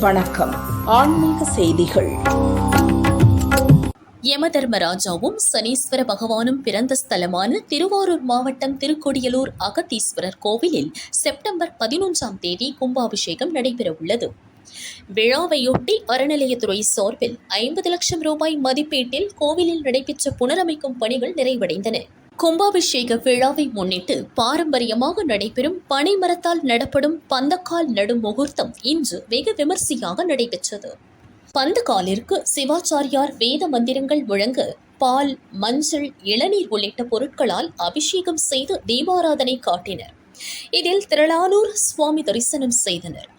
வணக்கம். ஆன்மீக செய்திகள். யமதர்மராஜாவும் சனீஸ்வர பகவானும் பிறந்த ஸ்தலமான திருவாரூர் மாவட்டம் திருக்கொடியலூர் அகத்தீஸ்வரர் கோவிலில் செப்டம்பர் பதினொன்றாம் தேதி கும்பாபிஷேகம் நடைபெறவுள்ளது. விழாவையொட்டி அறநிலையத்துறை சார்பில் ஐம்பது லட்சம் ரூபாய் மதிப்பீட்டில் கோவிலில் நடைபெற்ற புனரமைக்கும் பணிகள் நிறைவடைந்தன. கும்பாபிஷேக விழாவை முன்னிட்டு பாரம்பரியமாக நடைபெறும் பனைமரத்தால் நடப்படும் பந்தக்கால் நடும் முகூர்த்தம் இன்று வெகு விமர்சையாக நடைபெற்றது. பந்தக்காலிற்கு சிவாச்சாரியார் வேத மந்திரங்கள் முழங்க பால் மஞ்சள் இளநீர் உள்ளிட்ட பொருட்களால் அபிஷேகம் செய்து தீபாராதனை காட்டினர். இதில் திரளானூர் சுவாமி தரிசனம் செய்தனர்.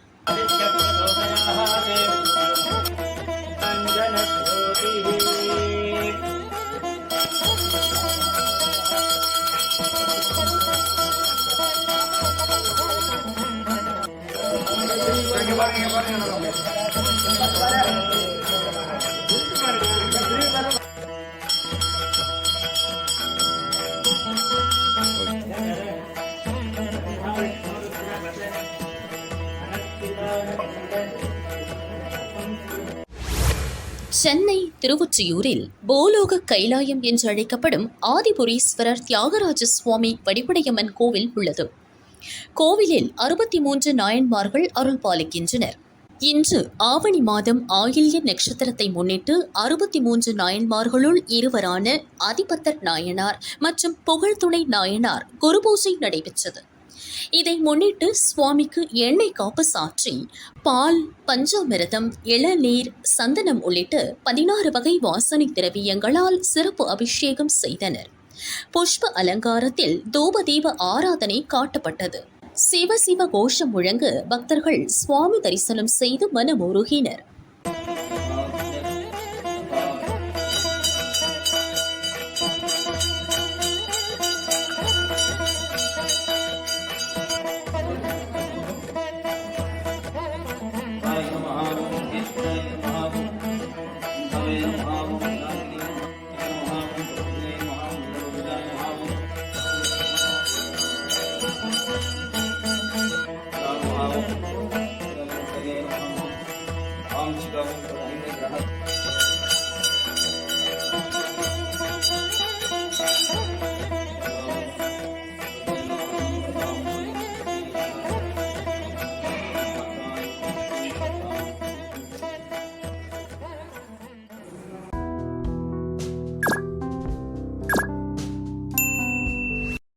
சென்னை திருவொற்றியூரில் போலோக கைலாயம் என்று அழைக்கப்படும் ஆதிபுரீஸ்வரர் தியாகராஜ சுவாமி வடிவுடையம்மன் கோவில் உள்ளது. கோவிலில் அறுபத்தி மூன்று நாயன்மார்கள் அருள் பாலிக்கின்றனர். இன்று ஆவணி மாதம் ஆயில்ய நட்சத்திரத்தை முன்னிட்டு அறுபத்தி மூன்று நாயன்மார்களுள் இருவரான அதிபத்தர் நாயனார் மற்றும் புகழ்துணை நாயனார் குருபூஜை நடைபெற்றது. இதை முன்னிட்டு சுவாமிக்கு எண்ணெய் காப்பு சாற்றி பால் பஞ்சாமிரதம் இளநீர் சந்தனம் உள்ளிட்ட பதினாறு வகை வாசனை திரவியங்களால் சிறப்பு அபிஷேகம் செய்தனர். புஷ்ப அலங்காரத்தில் தூபதீப ஆராதனை காட்டப்பட்டது. சிவ சிவ கோஷம் முழங்க பக்தர்கள் சுவாமி தரிசனம் செய்து மனமுருகினர். 마음, 그다음에 자기의 마음, 마음 지각